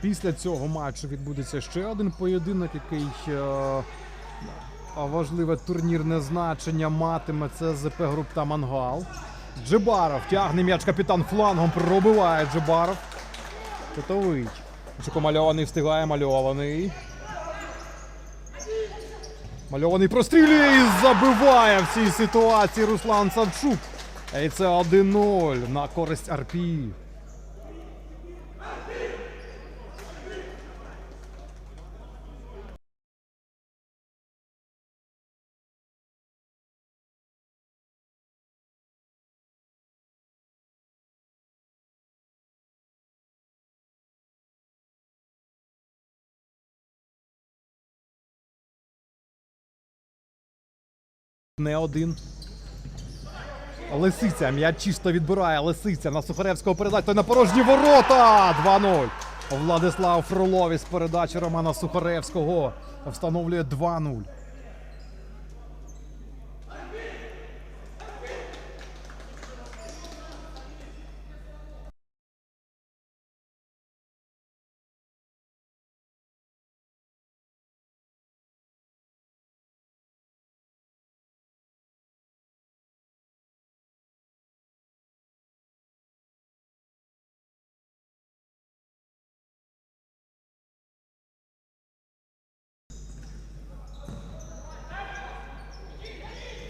Після цього матчу відбудеться ще один поєдинок, який е, важливе турнірне значення матиме. Це ЗП груп та Мангал. Джебаров тягне м'яч капітан флангом, пробиває Джебаров. Кутовий. Чеко мальований встигає мальований. Мальований прострілює і забиває в цій ситуації Руслан Савчук. І це 1-0 на користь Арпі. Не один. Лисиця. М'яч чисто відбирає. Лисиця на Сухаревського передачу. Той на порожні ворота. 2-0. Владислав Фролов із передачі Романа Сухаревського встановлює 2-0.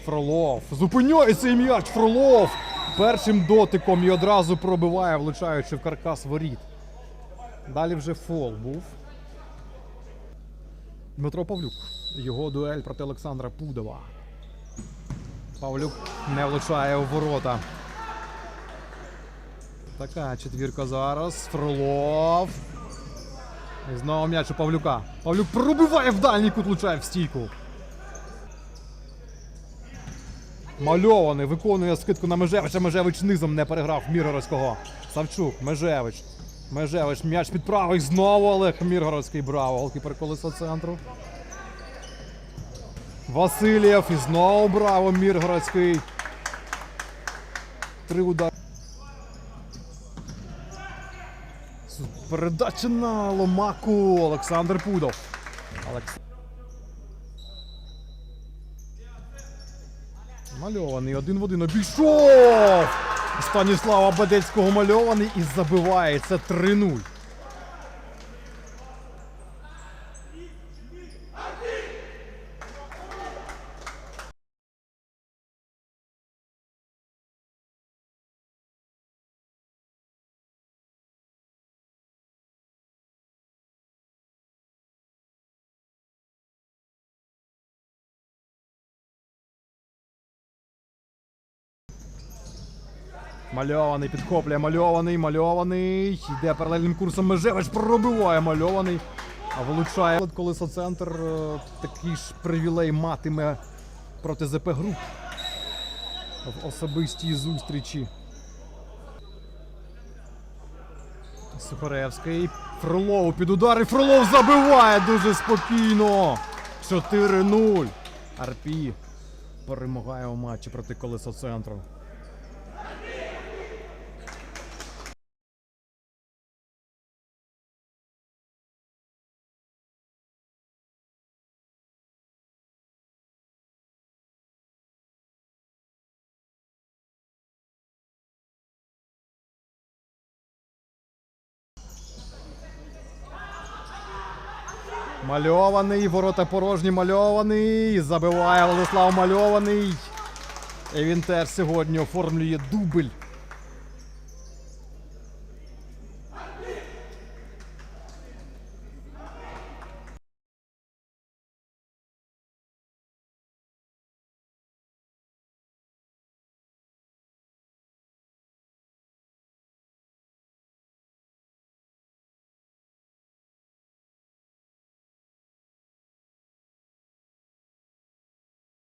Фролов. Зупиняє цей м'яч. Фролов. Першим дотиком і одразу пробиває, влучаючи в каркас воріт. Далі вже фол був. Дмитро Павлюк. Його дуель проти Олександра Пудова. Павлюк не влучає у ворота. Така четвірка зараз. Фролов. І знову м'яч у Павлюка. Павлюк пробиває в дальній кут, влучає в стійку. Мальований виконує скидку на Межевича. Межевич низом не переграв Міргородського. Савчук, Межевич. Межевич, м'яч під правий. Знову Олег Міргородський. Браво. Голкіпер колесо центру. Васильєв. І знову браво. Міргородський. Три удари. Передача на Ломаку. Олександр Пудов. Олекс... Мальований один в один обійшов! Станіслава Бадецького мальований і забиває. Це 3-0. Мальований підхоплює, мальований, мальований. Йде паралельним курсом Межевич, пробиває мальований. А вилучає колесо центр. е, Такий ж привілей матиме проти ЗП груп в особистій зустрічі. Сухаревський. Фролов під удар і Фролов забиває дуже спокійно. 4-0. Арпі перемагає у матчі проти колесо Мальований, ворота порожні, мальований. Забиває Владислав Мальований. І він теж сьогодні оформлює дубль.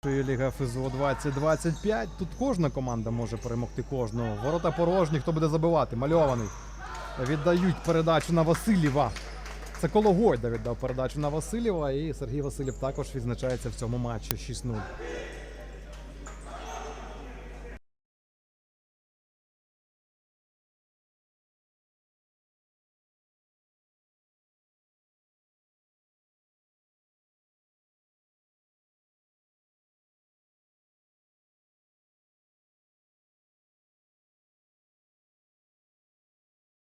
Ліга ФЗО 2025. Тут кожна команда може перемогти кожного. Ворота порожні, хто буде забивати? Мальований. Віддають передачу на Васильєва. Це Кологойда віддав передачу на Васильєва, і Сергій Васильєв також відзначається в цьому матчі 6-0.